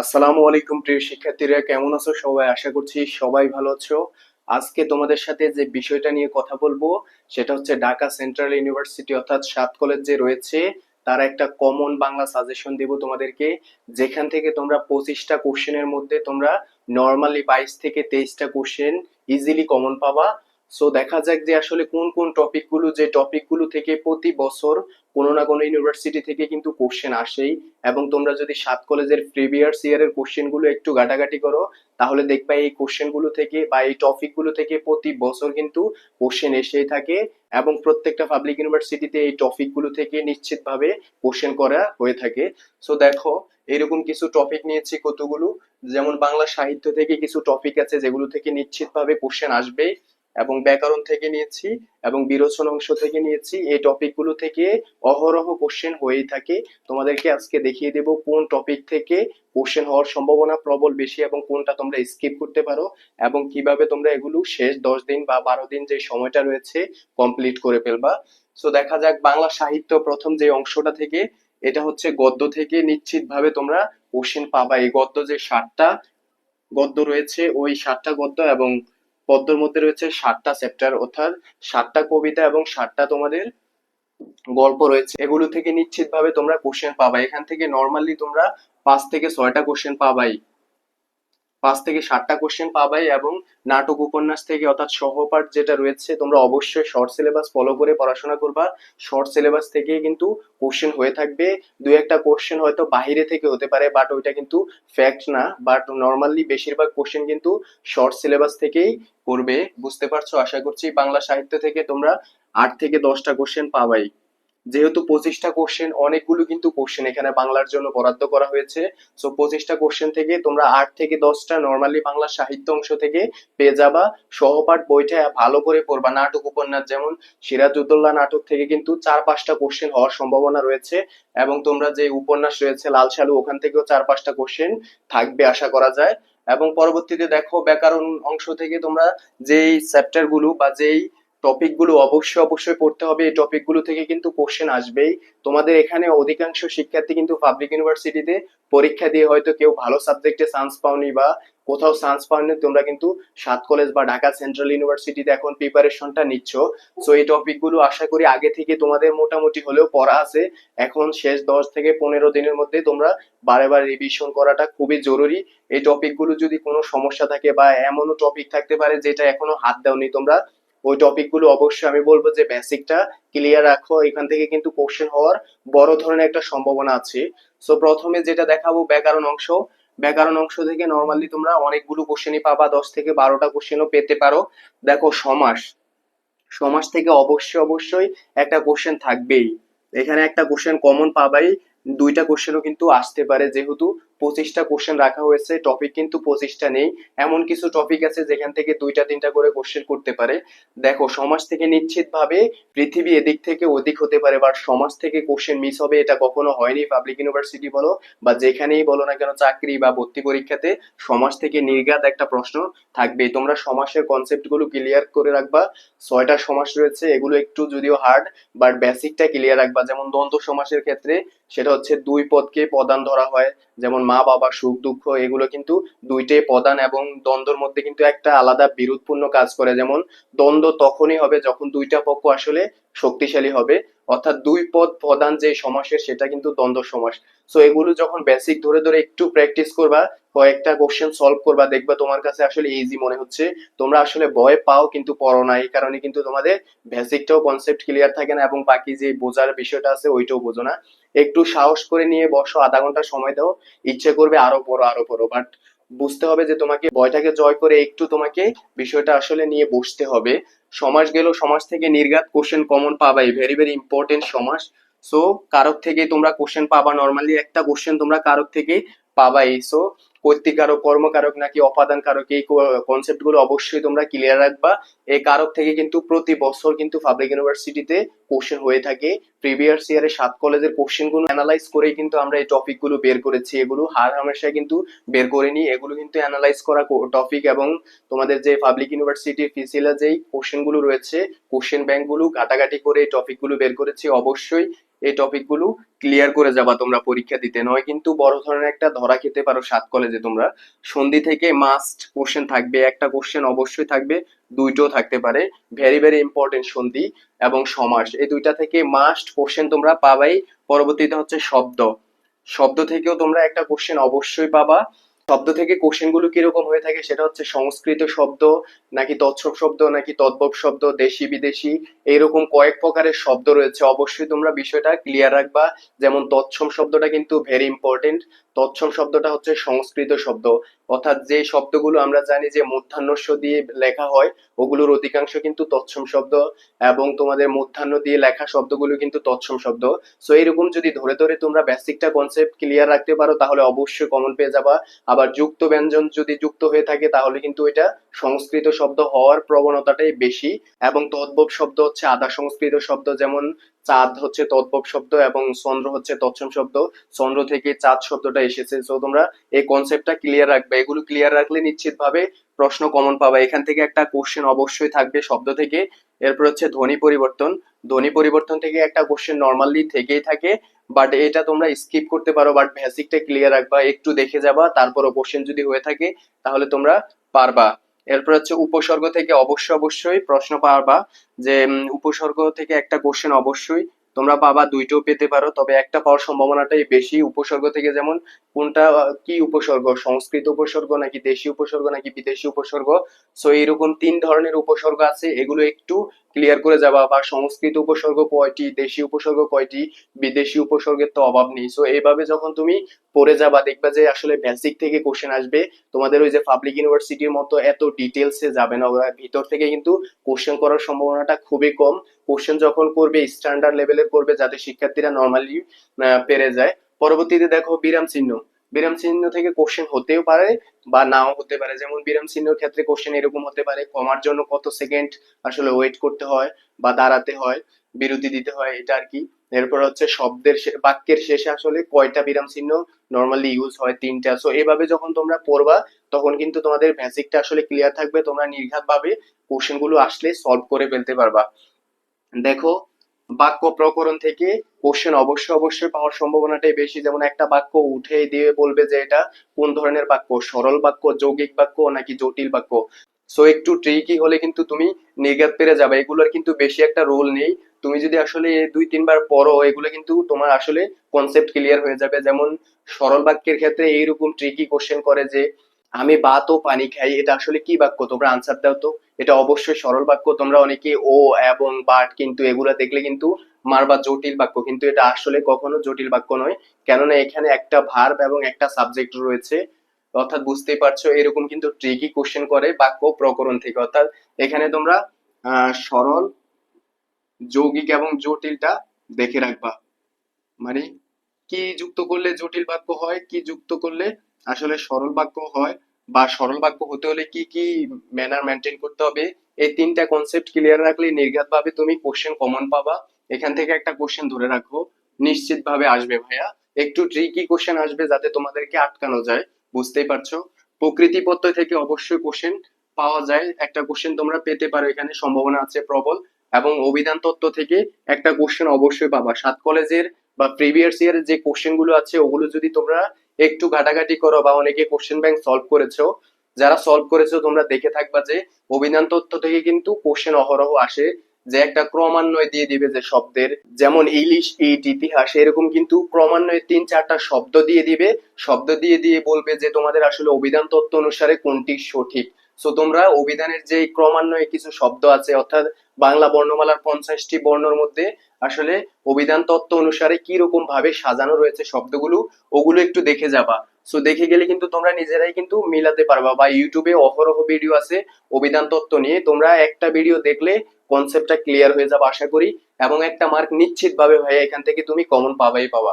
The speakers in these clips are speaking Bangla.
আসসালামু আলাইকুম প্রিয় শিক্ষার্থীরা, কেমন আছো সবাই? আশা করছি সবাই ভালো আছো। আজকে তোমাদের সাথে যে বিষয়টা নিয়ে কথা বলব, সেটা হচ্ছে ঢাকা সেন্ট্রাল ইউনিভার্সিটি অর্থাৎ সাত কলেজ যে রয়েছে, তার একটা কমন বাংলা সাজেশন দেব তোমাদেরকে। যেখান থেকে তোমরা পঁচিশটা কোশ্চেনের মধ্যে তোমরা নর্মালি বাইশ থেকে তেইশটা কোশ্চেন ইজিলি কমন পাবা। সো দেখা যাক যে আসলে কোন কোন টপিকগুলো যে টপিকগুলো থেকে প্রতি বছর কোনো না কোনো ইউনিভার্সিটি থেকে কিন্তু কোশ্চেন আসেই। এবং তোমরা যদি সাত কলেজের প্রিভিয়াস ইয়ারের কোশ্চেনগুলো একটু ঘাটাঘাটি করো, তাহলে দেখবা এই কোশ্চেনগুলো থেকে বা এই টপিকগুলো থেকে প্রতি বছর কিন্তু কোশ্চেন এসেই থাকে। এবং প্রত্যেকটা পাবলিক ইউনিভার্সিটিতে এই টপিকগুলো থেকে নিশ্চিতভাবে কোশ্চেন করা হয়ে থাকে। সো দেখো, এরকম কিছু টপিক নিয়েছি কতগুলো? যেমন বাংলা সাহিত্য থেকে কিছু টপিক আছে যেগুলো থেকে নিশ্চিতভাবে কোশ্চেন আসবে এবং ব্যাকরণ থেকে নিয়েছি এবং বিরোচন অংশ থেকে নিয়েছি। এই টপিকগুলো থেকে অহরহ কোশ্চেন হয়েই থাকে। তোমাদেরকে আজকে দেখিয়ে দেব কোন টপিক থেকে কোশ্চেন হওয়ার সম্ভাবনা প্রবল বেশি এবং কোনটা তোমরা স্কিপ করতে পারো এবং কীভাবে তোমরা এগুলো শেষ দশ দিন বা বারো দিন যে সময়টা রয়েছে কমপ্লিট করে ফেলবা। সো দেখা যাক বাংলা সাহিত্য প্রথম যে অংশটা থেকে, এটা হচ্ছে গদ্য থেকে নিশ্চিতভাবে তোমরা কোশ্চেন পাবা। এই গদ্য যে সাতটা গদ্য রয়েছে, ওই সাতটা গদ্য এবং পদ্মর মধ্যে রয়েছে সাতটা চ্যাপ্টার, অর্থাৎ সাতটা কবিতা এবং সাতটা তোমাদের গল্প রয়েছে। এগুলো থেকে নিশ্চিতভাবে তোমরা কোশ্চেন পাবাই। এখান থেকে নর্মালি তোমরা পাঁচ থেকে ছয়টা কোশ্চেন পাবাই। পাঁচ থেকে সাতটা কোশ্চেন পাবাই এবং নাটক উপন্যাস থেকে অর্থাৎ সহপাঠ যেটা রয়েছে, তোমরা অবশ্যই শর্ট সিলেবাস ফলো করে পড়াশোনা করবা। শর্ট সিলেবাস থেকে কিন্তু কোশ্চেন হয়ে থাকবে। দুই একটা কোশ্চেন হয়তো বাহিরে থেকে হতে পারে বাট ওইটা কিন্তু ফ্যাক্ট না। বাট নর্মালি বেশিরভাগ কোশ্চেন কিন্তু শর্ট সিলেবাস থেকেই করবে। বুঝতে পারছ? আশা করছি বাংলা সাহিত্য থেকে তোমরা আট থেকে দশটা কোশ্চেন পাবাই। যেহেতু পঁচিশটা কোশ্চেন অনেকগুলো কিন্তু কোশ্চেন এখানে বাংলার জন্য বরাদ্দ করা হয়েছে। সো পঁচিশটা কোশ্চেন থেকে তোমরা আট থেকে দশটা নর্মালি বাংলা সাহিত্য অংশ থেকে পেয়ে যাবা। সহপাঠ বইটা ভালো করে পড়বা। নাটক, উপন্যাস যেমন সিরাজউদ্দৌলা নাটক থেকে কিন্তু চার পাঁচটা কোশ্চেন হওয়ার সম্ভাবনা রয়েছে। এবং তোমরা যে উপন্যাস রয়েছে, লাল সালু ওখান থেকেও চার পাঁচটা কোশ্চেন থাকবে আশা করা যায়। এবং পরবর্তীতে দেখো, ব্যাকরণ অংশ থেকে তোমরা যেই চ্যাপ্টারগুলো বা যেই টপিকগুলো অবশ্যই অবশ্যই পড়তে হবে। এই টপিকগুলো থেকে কিন্তু কোশ্চেন আসবেই। তোমাদের এখানে অধিকাংশ শিক্ষার্থী কিন্তু পাবলিক ইউনিভার্সিটিতে পরীক্ষা দিয়ে হয়তো কেউ ভালো সাবজেক্টে চান্স পাওনি বা কোথাও চান্স পাওনি। তোমরা কিন্তু সাত কলেজ বা ঢাকা সেন্ট্রাল ইউনিভার্সিটিতে এখন প্রিপারেশনটা নিচ্ছ। সো এই টপিকগুলো আশা করি আগে থেকে তোমাদের মোটামুটি হলেও পড়া আছে। এখন শেষ দশ থেকে পনেরো দিনের মধ্যে তোমরা বারে বারে রিভিশন করাটা খুবই জরুরি। এই টপিকগুলো যদি কোনো সমস্যা থাকে বা এমনও টপিক থাকতে পারে যেটা এখনও হাত দাওনি, তোমরা ওই টপিকগুলো অবশ্যই আমি বলব যে বেসিকটা ক্লিয়ার রাখো। এখান থেকে কিন্তু কোশ্চেন হওয়ার বড় ধরনের একটা সম্ভাবনা আছে। সো প্রথমে যেটা দেখাবো ব্যাকরণ অংশ। ব্যাকরণ অংশ থেকে নর্মালি তোমরা অনেকগুলো কোশ্চেনই পাবা, দশ থেকে বারোটা কোশ্চেনও পেতে পারো। দেখো, সমাস। সমাস থেকে অবশ্যই অবশ্যই একটা কোশ্চেন থাকবেই। এখানে একটা কোশ্চেন কমন পাবাই। দুইটা কোশ্চেনও কিন্তু আসতে পারে যেহেতু পঁচিশটা কোশ্চেন রাখা হয়েছে টপিক কিন্তু পঁচিশটা নেই। এমন কিছু টপিক আছে যেখান থেকে দুইটা, তিনটা করে কোশ্চেন করতে পারে। দেখো, সমাজ থেকে নিশ্চিত ভাবে পৃথিবী এদিক থেকে ওদিক হতে পারে বাট সমাজ থেকে কোশ্চেন মিস হবে এটা কখনো হয়নি পাবলিক ইউনিভার্সিটি বলো, বা যেখানেই বলো না কেন চাকরি বা ভর্তি পরীক্ষাতে সমাজ থেকে নির্ঘাত একটা প্রশ্ন থাকবে তোমরা সমাসের কনসেপ্টগুলো ক্লিয়ার করে রাখবা। ছয়টা সমাস রয়েছে, এগুলো একটু যদিও হার্ড বাট বেসিকটা ক্লিয়ার রাখবা। যেমন দ্বন্দ্ব সমাসের ক্ষেত্রে, সেটা হচ্ছে দুই পদকে প্রদান ধরা হয়। যেমন মা বাবা সুখ, দুঃখ, এগুলো কিন্তু দুইটাই প্রধান এবং দ্বন্দ্বর মধ্যে কিন্তু একটা আলাদা বিরোধপূর্ণ কাজ করে। যেমন দ্বন্দ্ব তখনই হবে যখন দুইটা পক্ষ আসলে শক্তিশালী হবে। অর্থাৎ দুই পদ প্রধান যে সমাসের, সেটা কিন্তু দ্বন্দ্ব সমাস। সো এগুলো যখন বেসিক ধরে ধরে একটু প্র্যাকটিস করবা, কয়েকটা কোশ্চেন সলভ করবা, দেখবা তোমার কাছে আসলে ইজি মনে হচ্ছে। তোমরা আসলে ভয় পাও কিন্তু পড়ো না, এই কারণে কিন্তু তোমাদের বেসিকটাও কনসেপ্ট ক্লিয়ার থাকে না এবং বাকি যে বোঝার বিষয়টা আছে, ওইটাও বোঝো না। একটু সাহস করে নিয়ে বসো, আধা ঘণ্টা সময় দাও, ইচ্ছে করবে আরও পড়ো আরও পড়ো। বাট বুঝতে হবে যে তোমাকে ভয়টাকে জয় করে একটু তোমাকে বিষয়টা আসলে নিয়ে বসতে হবে। সমাজ গেল, সমাজ থেকে নির্ঘাত কোশ্চেন কমন পাবাই ভেরি ভেরি ইম্পর্টেন্ট সমাজ। সো কারক থেকে তোমরা কোশ্চেন পাবা নর্মালি একটা কোশ্চেন তোমরা কারক থেকে পাবাই। সো কর্তৃকারক, কর্মকারক নাকি অপাদান কারক এই কনসেপ্টগুলো অবশ্যই তোমরা ক্লিয়ার রাখবা। এই কারক থেকে কিন্তু প্রতি বছর কিন্তু পাবলিক ইউনিভার্সিটিতে কোশ্চেন হয়ে থাকে। প্রিভিয়াস ইয়ারে সাত কলেজের কোশ্চেনগুলো অ্যানালাইজ করেই কিন্তু আমরা এই টপিকগুলো বের করেছি। এগুলো হার হামেশা কিন্তু বের করিনি। এগুলো কিন্তু অ্যানালাইজ করা টপিক এবং তোমাদের যে পাবলিক ইউনিভার্সিটি ফিসিলা যেই কোশ্চেনগুলো রয়েছে কোশ্চেন ব্যাংকগুলো ঘাটাঘাটি করে এই টপিকগুলো বের করেছি। অবশ্যই এই টপিকগুলো ক্লিয়ার করে যাবা, তোমরা পরীক্ষা দিতে। নয় কিন্তু বড় ধরনের একটা ধরা খেতে পারো সাত কলেজে তোমরা। সন্ধি থেকে মাস্ট কোশ্চেন থাকবে, একটা কোশ্চেন অবশ্যই থাকবে, দুইটাও থাকতে পারে। ভেরি ভেরি ইম্পর্টেন্ট সন্ধি এবং সমাস। এই দুইটা থেকে মাস্ট কোশ্চেন তোমরা পাবাই। পরবর্তীতে হচ্ছে শব্দ। শব্দ থেকেও তোমরা একটা কোশ্চেন অবশ্যই পাবা। শব্দ থেকে কোশ্চেনগুলো কীরকম হয়ে থাকে সেটা হচ্ছে সংস্কৃত শব্দ, নাকি তৎসব শব্দ, নাকি তদ্ভব শব্দ, দেশি বিদেশি, এইরকম কয়েক প্রকারের শব্দ রয়েছে। অবশ্যই তোমরা বিষয়টা ক্লিয়ার রাখবা। যেমন তৎসম শব্দটা কিন্তু ভেরি ইম্পর্টেন্ট তৎসম শব্দটা হচ্ছে সংস্কৃত শব্দ। অর্থাৎ যে শব্দগুলো আমরা জানি যে মধ্যাহ্নস্য দিয়ে লেখা হয়, ওগুলোর অধিকাংশ কিন্তু তৎসম শব্দ এবং তোমাদের মধ্যাহ্ন দিয়ে লেখা শব্দগুলো কিন্তু তৎসম শব্দ। সো এরকম যদি ধরে ধরে তোমরা বেসিকটা কনসেপ্ট ক্লিয়ার রাখতে পারো, তাহলে অবশ্যই কমন পেয়ে যাবা। আবার যুক্ত ব্যঞ্জন যদি যুক্ত হয়ে থাকে, তাহলে কিন্তু এটা সংস্কৃত শব্দ হওয়ার প্রবণতাটাই বেশি। এবং তদ্ভব শব্দ হচ্ছে আধা সংস্কৃত শব্দ, যেমন চাঁদ হচ্ছে তদ্ভব শব্দ এবং চন্দ্র হচ্ছে তৎসম শব্দ। চন্দ্র থেকে চাঁদ শব্দটা এসেছে। তো তোমরা এই কনসেপ্টটা ক্লিয়ার রাখবে। এগুলো ক্লিয়ার রাখলে নিশ্চিতভাবে প্রশ্ন কমন পাবা। এখান থেকে একটা কোশ্চেন অবশ্যই থাকবে শব্দ থেকে। এরপর হচ্ছে ধ্বনি পরিবর্তন। ধ্বনি পরিবর্তন থেকে একটা কোশ্চেন নর্মালি থেকেই থাকে। বাট এটা তোমরা স্কিপ করতে পারো। বাট বেসিকটা ক্লিয়ার রাখবা। একটু দেখে যাবা। তারপরও কোশ্চেন যদি হয়ে থাকে, তাহলে তোমরা পারবা। এরপর হচ্ছে উপসর্গ থেকে অবশ্যই অবশ্যই প্রশ্ন পারবা যে উপসর্গ থেকে একটা কোশ্চেন অবশ্যই তোমরা পাবা, দুইটাও পেতে পারো। তবে একটা পাওয়ার সম্ভাবনাটাই বেশি। উপসর্গ থেকে যেমন কোনটা কি উপসর্গ? সংস্কৃত উপসর্গ নাকি দেশি উপসর্গ নাকি বিদেশি উপসর্গ? সো এইরকম তিন ধরনের উপসর্গ আছে। এগুলো একটু ক্লিয়ার করে যাবা বা সংস্কৃত উপসর্গ কয়টি, দেশি উপসর্গ কয়টি, বিদেশি উপসর্গের তো অভাব নেই। সো এইভাবে যখন তুমি পড়ে যাবা, দেখবা যে আসলে বেসিক থেকে কোশ্চেন আসবে। তোমাদের ওই যে পাবলিক ইউনিভার্সিটির মতো এত ডিটেলসে যাবে না। ভিতর থেকে কিন্তু কোশ্চেন করার সম্ভাবনাটা খুবই কম। কোশ্চেন যখন করবে স্ট্যান্ডার্ড লেভেলের করবে, যাতে শিক্ষার্থীরা নর্মালি পেরে যায়। পরবর্তীতে দেখো বিরাম চিহ্ন। বিরাম চিহ্ন থেকে কোশ্চেন হতেও পারে বা নাও হতে পারে। যেমন বিরাম চিহ্নের ক্ষেত্রে কোশ্চেন এরকম হতে পারে, কমার জন্য কত সেকেন্ড আসলে ওয়েট করতে হয় বা দাঁড়াতে হয়, বিরতি দিতে হয়, এটা আর কি। এরপর হচ্ছে শব্দের বাক্যের শেষে আসলে কয়টা বিরাম চিহ্ন নর্মালি ইউজ হয়? তিনটা। সো এভাবে যখন তোমরা পড়বা, তখন কিন্তু তোমাদের বেসিকটা আসলে ক্লিয়ার থাকবে, তোমরা নির্ঘাত ভাবে কোশ্চেনগুলো আসলে সলভ করে ফেলতে পারবা। দেখো বাক্য প্রকরণ থেকে কোশ্চেন অবশ্যই অবশ্যই পাওয়ার সম্ভাবনাটাই বেশি। যেমন একটা বাক্য উঠে দিয়ে বলবে যে এটা কোন ধরনের বাক্য? সরল বাক্য, যৌগিক বাক্য নাকি জটিল বাক্য? সো একটু ট্রিকি হলে কিন্তু তুমি নির্ঘাত পেরে যাবে। এগুলোর কিন্তু বেশি একটা রোল নেই। তুমি যদি আসলে দুই, তিনবার পড়ো, এগুলো কিন্তু তোমার আসলে কনসেপ্ট ক্লিয়ার হয়ে যাবে। যেমন সরল বাক্যের ক্ষেত্রে এইরকম ট্রিকি কোশ্চেন করে যে আমি ভাত ও পানি খাই, এটা আসলে কি বাক্য? তোমরা আনসার দাও তো। এটা অবশ্যই সরল বাক্য। তোমরা অনেকে ও এবং বাট কিন্তু এগুলা দেখলে কিন্তু মারবা জটিল বাক্য। কিন্তু এটা আসলে কখনো জটিল বাক্য নয়। কেননা এখানে একটা ভার্ব এবং একটা সাবজেক্ট রয়েছে। অর্থাৎ বুঝতেই পারছ, এরকম কিন্তু ট্রিকি কোশ্চেন করে বাক্য প্রকরণ থেকে। অর্থাৎ এখানে তোমরা সরল, যৌগিক এবং জটিলটা দেখে রাখবা। মানে কি যুক্ত করলে জটিল বাক্য হয়, কি যুক্ত করলে আসলে সরল বাক্য হয় বা সরল বাক্য হতে হলে কি কি ম্যানার মেনটেন করতে হবে? এই তিনটা কনসেপ্ট ক্লিয়ার রাখলে নির্ঘাত ভাবে তুমি কোশ্চেন কমন পাবা। এখান থেকে একটা কোশ্চেন ধরে রাখো। নিশ্চিত ভাবে আসবে ভাইয়া। একটু ট্রিকি কোশ্চেন আসবে যাতে তোমাদেরকে আটকানো যায়। বুঝতেই পারছ? প্রকৃতি প্রত্যয় থেকে অবশ্যই কোশ্চেন পাওয়া যায়। একটা কোশ্চেন তোমরা পেতে পারো। এখানে সম্ভাবনা আছে প্রবল। এবং অভিধান তত্ত্ব থেকে একটা কোশ্চেন অবশ্যই পাবা। সাত কলেজের বা প্রিভিয়াস ইয়ারের যে কোশ্চেনগুলো আছে, ওগুলো যদি তোমরা একটু ঘাটাঘাটি করো বা অনেকে কোশ্চেন ব্যাংক সলভ করেছ। যারা সলভ করেছ, তোমরা দেখে থাকবা যে অভিধান তত্ত্ব থেকে কিন্তু কোশ্চেন অহরহ আসে যে একটা ক্রমান্বয় দিয়ে দিবে যে শব্দের। যেমন ইলিশ, ইট, ইতিহাস, এরকম কিন্তু ক্রমান্বয়ে তিন, চারটা শব্দ দিয়ে দিবে। শব্দ দিয়ে দিয়ে বলবে যে তোমাদের আসলে অভিধান তত্ত্ব অনুসারে কোনটি সঠিক। সো তোমরা অভিধানের যে ক্রমান্বয়ে কিছু শব্দ আছে, অর্থাৎ বাংলা বর্ণমালার পঞ্চাশটি বর্ণর মধ্যে আসলে অভিধান তত্ত্ব অনুসারে কি রকম ভাবে সাজানো রয়েছে শব্দগুলো, ওগুলো একটু দেখে যাবা। সো দেখে গেলে কিন্তু তোমরা নিজেরাই কিন্তু মিলাতে পারবা বা ইউটিউবে অহরহ ভিডিও আছে অভিধান তত্ত্ব নিয়ে। তোমরা একটা ভিডিও দেখলে কনসেপ্টটা ক্লিয়ার হয়ে যাবে আশা করি, এবং একটা মার্ক নিশ্চিত ভাবে ভাইয়া এখান থেকে তুমি কমন পাবাই পাবা।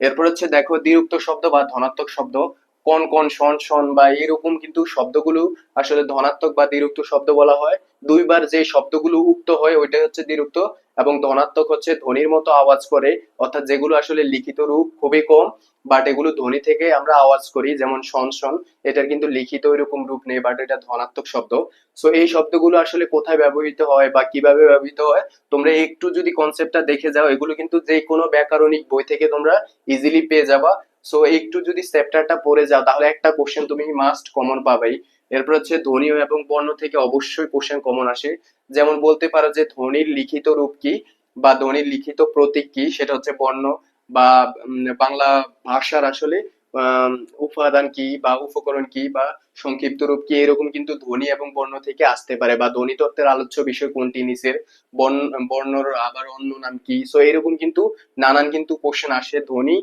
এরপর হচ্ছে দেখো, দ্বিরুক্ত শব্দ বা ধনাত্মক শব্দ। কন কন শন শন বা এরকম কিন্তু শব্দগুলো আসলে ধনাত্মক বা দ্বিরুক্ত শব্দ বলা হয়। দুইবার যে শব্দগুলো উক্ত হয় ওইটা হচ্ছে দ্বিরুক্ত এবং ধনাত্মক হচ্ছে ধ্বনির মতো আওয়াজ করে, অর্থাৎ যেগুলো আসলে লিখিত রূপ খুবই কম বাট এগুলো ধ্বনি থেকে আমরা আওয়াজ করি, যেমন শন শন, এটার কিন্তু লিখিত এরকম রূপ নেই বাট এটা ধনাত্মক শব্দ। সো এই শব্দগুলো আসলে কোথায় ব্যবহৃত হয় বা কীভাবে ব্যবহৃত হয়, তোমরা একটু যদি কনসেপ্টটা দেখে যাও, এগুলো কিন্তু যে কোনো ব্যাকরণিক বই থেকে তোমরা ইজিলি পেয়ে যাবা। সো একটু যদি চ্যাপ্টারটা পড়ে যাও, তাহলে একটা কোশ্চেন তুমি মাস্ট কমন পাবেই। এরপর হচ্ছে ধ্বনি এবং বর্ণ থেকে অবশ্যই কোশ্চেন কমন আসে। যেমন বলতে পারো যে ধ্বনির লিখিত রূপ কি বা ধ্বনির লিখিত প্রতীক কি, সেটা হচ্ছে বর্ণ বা বাংলা ভাষার আসলে উপাদান কি বা উপকরণ কি বা সংক্ষিপ্ত রূপ কি, এরকম কিন্তু ধ্বনি এবং বর্ণ থেকে আসতে পারে বা ধ্বনি তত্ত্বের আলোচ্য বিষয় কোনটি নিচের, বর্ণ, বর্ণর আবার অন্য নাম কি। সো এরকম কিন্তু নানান কিন্তু কোশ্চেন আসে ধ্বনি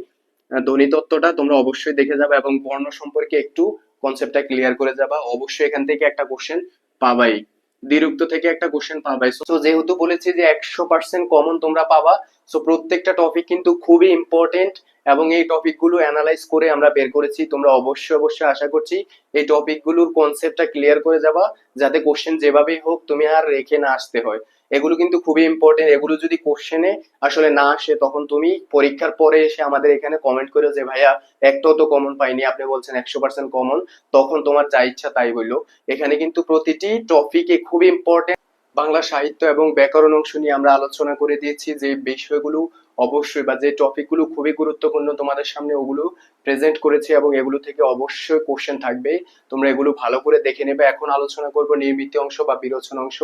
আহ, ধ্বনি তত্ত্বটা তোমরা অবশ্যই দেখে যাবে এবং বর্ণ সম্পর্কে একটু কনসেপ্টটা ক্লিয়ার করে যাবা। অবশ্যই এখান থেকে একটা কোশ্চেন পাবাই। দ্বিরুক্ত থেকে একটা কোশ্চেন পাবাই। সো যেহেতু বলেছি যে একশো পার্সেন্ট কমন তোমরা পাবা সো প্রত্যেকটা টপিক কিন্তু খুবই ইম্পর্টেন্ট এবং এই টপিকগুলো অ্যানালাইজ করে আমরা বের করেছি। তোমরা অবশ্যই অবশ্যই আশা করছি এই টপিকগুলোর কনসেপ্টটা ক্লিয়ার করে যাবা। যাতে কোশ্চেন যেভাবেই হোক তুমি আর রেখে না আসতে হয়। এগুলো কিন্তু খুবই ইম্পর্টেন্ট এগুলো যদি কোশ্চেনে আসলে না আসে, তখন তুমি পরীক্ষার পরে এসে আমাদের এখানে কমেন্ট করে যে, ভাইয়া একটাও তো কমন পাইনি, আপনি বলছেন একশো পার্সেন্ট কমন তখন তোমার যা ইচ্ছা তাই বলল এখানে কিন্তু প্রতিটি টপিকে খুবই ইম্পর্টেন্ট বাংলা সাহিত্য এবং ব্যাকরণ অংশ নিয়ে আমরা আলোচনা করে দিয়েছি যে বিষয়গুলো অবশ্যই বা যে টপিকগুলো খুবই গুরুত্বপূর্ণ তোমাদের সামনে ওগুলো প্রেজেন্ট করেছি এবং এগুলো থেকে অবশ্যই কোশ্চেন থাকবে। তোমরা এগুলো ভালো করে দেখে নেবে। এখন আলোচনা করব নির্মিত অংশ বা বিরোচন অংশ।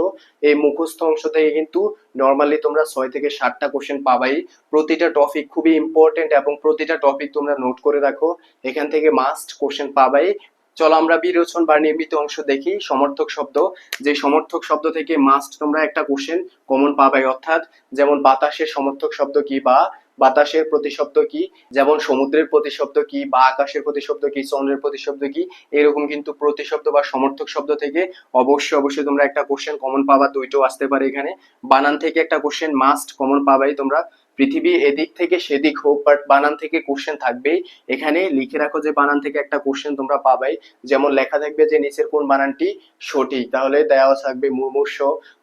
এই মুখস্থ অংশ থেকে কিন্তু নর্মালি তোমরা ছয় থেকে সাতটা কোশ্চেন পাবাই। প্রতিটা টপিক খুবই ইম্পর্টেন্ট এবং প্রতিটা টপিক তোমরা নোট করে রাখো। এখান থেকে মাস্ট কোশ্চেন পাবাই। চলো আমরা বিরোচন বা নির্মিত অংশ দেখি। সমর্থক শব্দ। যে সমর্থক শব্দ থেকে মাস্ট তোমরা একটা কোশ্চেন কমন পাবাই অর্থাৎ যেমন বাতাসের সমর্থক শব্দ কি বা, বাতাসের প্রতিশব্দ কি, যেমন সমুদ্রের প্রতিশব্দ কি বা আকাশের প্রতিশব্দ কি, চন্দ্রের প্রতিশব্দ কি, এরকম কিন্তু প্রতিশব্দ বা সমর্থক শব্দ থেকে অবশ্যই অবশ্যই তোমরা একটা কোশ্চেন কমন পাবা, দুইটাও আসতে পারে এখানে। বানান থেকে একটা কোশ্চেন মাস্ট কমন পাবাই তোমরা। পৃথিবী এদিক থেকে সেদিক হোক বাট বানান থেকে কোশ্চেন থাকবেই এখানে লিখে রাখো যে বানান থেকে একটা কোশ্চেন তোমরা পাবাই যেমন লেখা থাকবে যে নিচের কোন বানানটি সঠিক। তাহলে দেওয়া থাকবে মুমূর্ষ।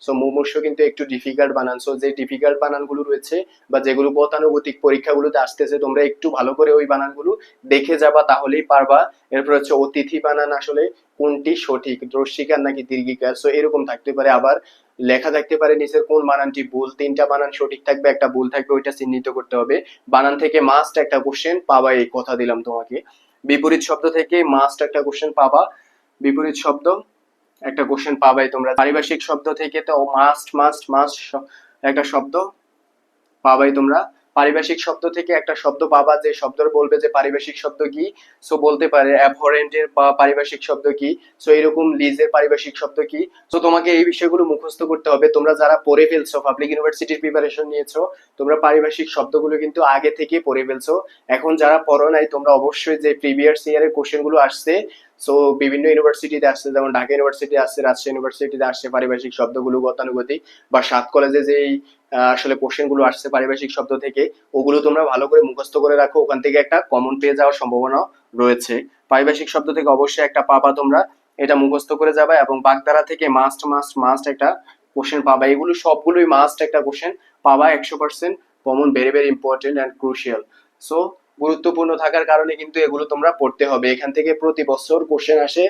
সো মুমূর্ষ কিন্তু একটু ডিফিকাল্ট বানান। সো যে ডিফিকাল্ট বানানগুলো রয়েছে বা যেগুলো গতানুগতিক পরীক্ষাগুলোতে আসতেছে, তোমরা একটু ভালো করে ওই বানানগুলো দেখে যাবা, তাহলেই পারবা। এরপর হচ্ছে অতিথি বানান আসলে কোনটি সঠিক? রস্বীকার নাকি দীর্ঘিকার? সো এরকম থাকতে পারে। আবার লেখা থাকতে পারে নিচের কোন বানানটি ভুল, তিনটা বানান সঠিক থাকবে, একটা ভুল থাকবে, ওইটা চিহ্নিত করতে হবে। বানান থেকে মাস্ট একটা কোশ্চেন পাবা, এই কথা দিলাম তোমাকে। বিপরীত শব্দ থেকে মাস্ট একটা কোশ্চেন পাবা, বিপরীত শব্দ একটা কোশ্চেন পাবাই তোমরা। পারিভাষিক শব্দ থেকে তো মাস্ট মাস্ট মাস্ট একটা শব্দ পাবাই তোমরা। পারিভাষিক শব্দ থেকে একটা শব্দ পাবা, যে শব্দ বলবে যে পারিভাষিক শব্দ কি? সো বলতে পারে অ্যাবহরেন্টের বা পারিভাষিক শব্দ কি? সো এরকম লিজের পারিভাষিক শব্দ কি? সো তোমাকে এই বিষয়গুলো মুখস্থ করতে হবে। তোমরা যারা পড়ে ফেলছো পাবলিক ইউনিভার্সিটির প্রিপারেশন নিয়েছো, তোমরা পারিভাষিক শব্দগুলো কিন্তু আগে থেকে পড়ে ফেলছো। এখন যারা পড়ো নাই, তোমরা অবশ্যই যে প্রিভিয়াস ইয়ারের কোশ্চেনগুলো আসছে সো বিভিন্ন ইউনিভার্সিটিতে আসছে, যেমন ঢাকা ইউনিভার্সিটি আসছে, রাজশাহী ইউনিভার্সিটিতে আসছে পারিভাষিক শব্দগুলো গতানুগতিক বা সাত কলেজে যেই আসলে কোশ্চেনগুলো আসছে পারিভাষিক শব্দ থেকে, ওগুলো তোমরা ভালো করে মুখস্থ করে রাখো। ওখান থেকে একটা কমন পেয়ে যাওয়ার সম্ভাবনা রয়েছে। পারিভাষিক শব্দ থেকে অবশ্যই একটা পাবা তোমরা। এটা মুখস্থ করে যাবে এবং বাগধারা থেকে মাস্ট মাস্ট মাস্ট একটা কোশ্চেন পাবা। এগুলো সবগুলোই মাস্ট একটা কোশ্চেন পাবা। একশো percent common very very important and crucial so গুরুত্বপূর্ণ থাকার কারণে কিন্তু এগুলো তোমরা পড়তে হবে। এখান থেকে প্রতি বছর কোশ্চেন আসে,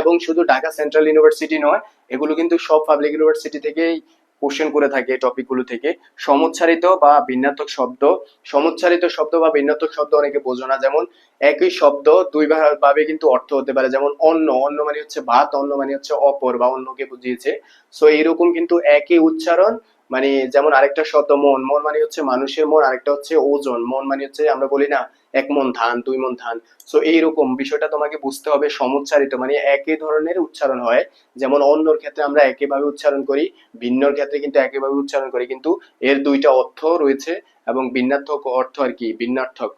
এবং শুধু ঢাকা সেন্ট্রাল ইউনিভার্সিটি নয়, এগুলো কিন্তু সব পাবলিক ইউনিভার্সিটি থেকেই কোশ্চেন করে থাকে টপিকগুলো থেকে। সমুচ্চারিত বা ভিন্নাত্মক শব্দ সমুচ্চারিত শব্দ বা ভিন্নাত্মক শব্দ অনেকে বোঝো না। যেমন একই শব্দ দুই ভাবে কিন্তু অর্থ হতে পারে। যেমন অন্য অন্য মানে হচ্ছে ভাত অন্য মানে হচ্ছে অপর বা অন্যকে বুঝিয়েছে। সো এইরকম কিন্তু একই উচ্চারণ মানে যেমন আরেকটা শব্দ, মন। মন মানে হচ্ছে মানুষের মন, আরেকটা হচ্ছে ওজন। মন মানে হচ্ছে আমরা বলি না, এক মন ধান, দুই মন ধান। সো এইরকম বিষয়টা তোমাকে বুঝতে হবে সমুচ্চারিত মানে একই ধরনের উচ্চারণ হয়। যেমন অন্যর ক্ষেত্রে আমরা একইভাবে উচ্চারণ করি, ভিন্নর ক্ষেত্রে কিন্তু একইভাবে উচ্চারণ করি, কিন্তু এর দুইটা অর্থ রয়েছে এবং ভিন্নার্থক অর্থ আর কি, ভিন্নার্থক।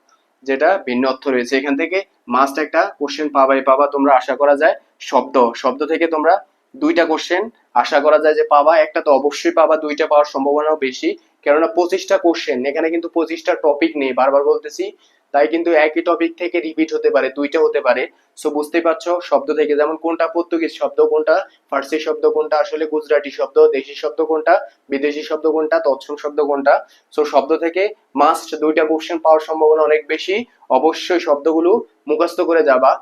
যেটা ভিন্ন অর্থ রয়েছে। এখান থেকে মাস্ট একটা কোশ্চেন পাবাই। পাবা, তোমরা আশা করা যায়, শব্দ। শব্দ থেকে তোমরা দুইটা কোশ্চেন আশা করা যায় যে পাবা, একটা তো অবশ্যই পাবা, দুইটা পাওয়ার সম্ভাবনাও বেশি। কেননা পঁচিশটা কোশ্চেন এখানে কিন্তু পঁচিশটা টপিক নেই, বারবার বলতেছি। তাই কিন্তু একই টপিক থেকে রিপিট হতে পারে, দুইটা হতে পারে। সো বুঝতেই পারছ, শব্দ থেকে যেমন কোনটা পর্তুগিজ শব্দ কোনটা, ফার্সি শব্দ কোনটা, আসলে গুজরাটি শব্দ, দেশি শব্দ কোনটা, বিদেশি শব্দ কোনটা, তৎসম শব্দ কোনটা। সো শব্দ থেকে মাস্ট দুইটা কোশ্চেন পাওয়ার সম্ভাবনা অনেক বেশি। অবশ্যই শব্দগুলো মুখস্থ করে যাবা।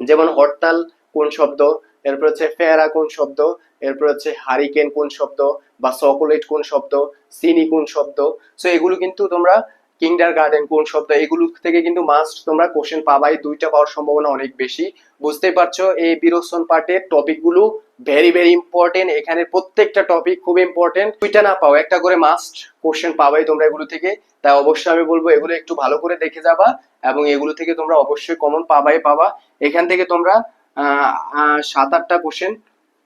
যেমন হরতাল কোন শব্দ এরপর হচ্ছে ফেরা কোন শব্দ, এরপর হচ্ছে হারিকেন কোন শব্দ বা চকোলেট কোন শব্দ, চিনি কোন শব্দ। সো এগুলো কিন্তু তোমরা কিন্ডার গার্ডেন কোন শব্দ, এগুলো থেকে কিন্তু মাস্ট তোমরা কোশ্চেন পাবাই, দুইটা পাওয়ার সম্ভাবনা অনেক বেশি। বুঝতেই পারছ, এই বিরোচন পার্টের টপিকগুলো ভেরি ভেরি ইম্পর্টেন্ট এখানে প্রত্যেকটা টপিক খুব ইম্পর্টেন্ট দুইটা না পাও, একটা করে মাস্ট কোশ্চেন পাবাই তোমরা এগুলো থেকে। তাই অবশ্যই আমি বলব, এগুলো একটু ভালো করে দেখে যাবা এবং এগুলো থেকে তোমরা অবশ্যই কমন পাবাই পাবা। এখান থেকে তোমরা সাত আটটা কোশ্চেন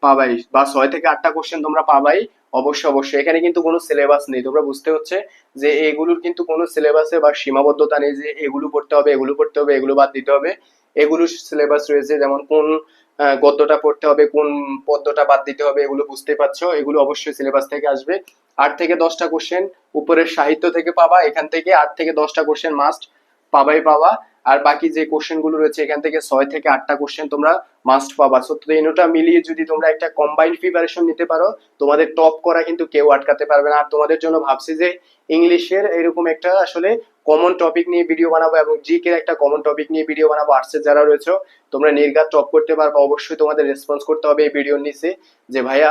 পাবাই বা ছয় থেকে আটটা কোশ্চেন তোমরা পাবাই অবশ্যই অবশ্যই। এখানে কিন্তু কোনো সিলেবাস নেই। তোমরা বুঝতে হচ্ছে যে এগুলোর কিন্তু কোনো সিলেবাসে বা সীমাবদ্ধতা নেই যে এগুলো পড়তে হবে, এগুলো পড়তে হবে, এগুলো বাদ দিতে হবে। এগুলোর সিলেবাস রয়েছে যেমন কোন গদ্যটা পড়তে হবে, কোন পদ্যটা বাদ দিতে হবে, এগুলো বুঝতে পারছ। এগুলো অবশ্যই সিলেবাস থেকে আসবে। আট থেকে দশটা কোশ্চেন উপরের সাহিত্য থেকে পাবা। এখান থেকে আট থেকে দশটা কোশ্চেন মাস্ট পাবাই পাবা। আর বাকি যে কোশ্চেনগুলো রয়েছে, এখান থেকে ছয় থেকে আটটা কোশ্চেন তোমরা মাস্ট পাবা। সো তিনটা মিলিয়ে যদি তোমরা একটা কম্বাইন্ড প্রিপারেশন নিতে পারো, তোমাদের টপ করা কিন্তু কেউ আটকাতে পারবে না। আর তোমাদের জন্য ভাবছি যে ইংলিশের এরকম একটা আসলে কমন টপিক নিয়ে ভিডিও বানাবো এবং জিকে একটা কমন টপিক নিয়ে ভিডিও বানাবো। আর্টসের যারা রয়েছে, তোমরা নির্ঘাত টপ করতে পারবে। অবশ্যই তোমাদের রেসপন্স করতে হবে এই ভিডিওর নিচে। যে ভাইয়া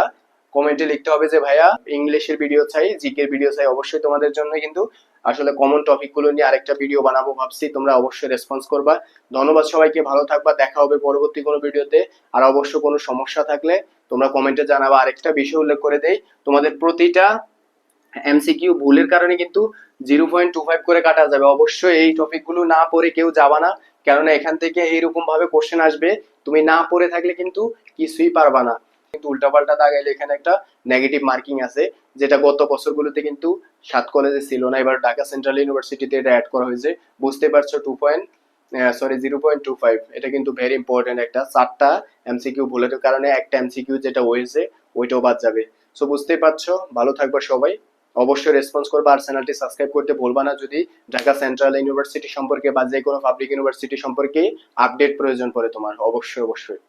কমেন্টে লিখতে হবে যে ভাইয়া, ইংলিশের ভিডিও চাই জিকের ভিডিও চাই। অবশ্যই তোমাদের জন্য কিন্তু আসলে কমন টপিকগুলো নিয়ে আরেকটা ভিডিও বানাবো ভাবছি, তোমরা অবশ্যই রেসপন্স করবা। ধন্যবাদ সবাইকে, ভালো থাকবা, দেখা হবে পরবর্তী কোনো ভিডিওতে আর অবশ্য কোনো সমস্যা থাকলে তোমরা কমেন্টে জানাবা। আরেকটা বিষয় উল্লেখ করে দেই, তোমাদের প্রতিটা এমসিকিউ ভুলের কারণে কিন্তু জিরো পয়েন্ট টু ফাইভ করে কাটা যাবে। অবশ্যই এই টপিকগুলো না পড়ে কেউ যাবা না, কেননা এখান থেকে এইরকম ভাবে কোশ্চেন আসবে। তুমি না পড়ে থাকলে কিন্তু কিছুই পারবা না। কিন্তু উল্টাপাল্টা দাগাইলে এখানে একটা নেগেটিভ মার্কিং আছে, যেটা গত বছরগুলোতে কিন্তু সাত কলেজে ছিল না, এবার ঢাকা সেন্ট্রাল ইউনিভার্সিটিতে এটা অ্যাড করা হয়েছে। বুঝতে পারছ two point sorry zero point two five এটা কিন্তু ভেরি ইম্পর্টেন্ট একটা চারটা এমসিকিউ ভুলের কারণে একটা এমসিকিউ যেটা হয়েছে, ওইটাও বাদ যাবে। সো বুঝতেই পারছ, ভালো থাকবা সবাই। অবশ্যই রেসপন্স করবা, আর চ্যানেলটি সাবস্ক্রাইব করতে ভুলবা না যদি ঢাকা সেন্ট্রাল ইউনিভার্সিটি সম্পর্কে বা যে কোনো পাবলিক ইউনিভার্সিটি সম্পর্কে আপডেট প্রয়োজন পড়ে তোমার। অবশ্যই অবশ্যই।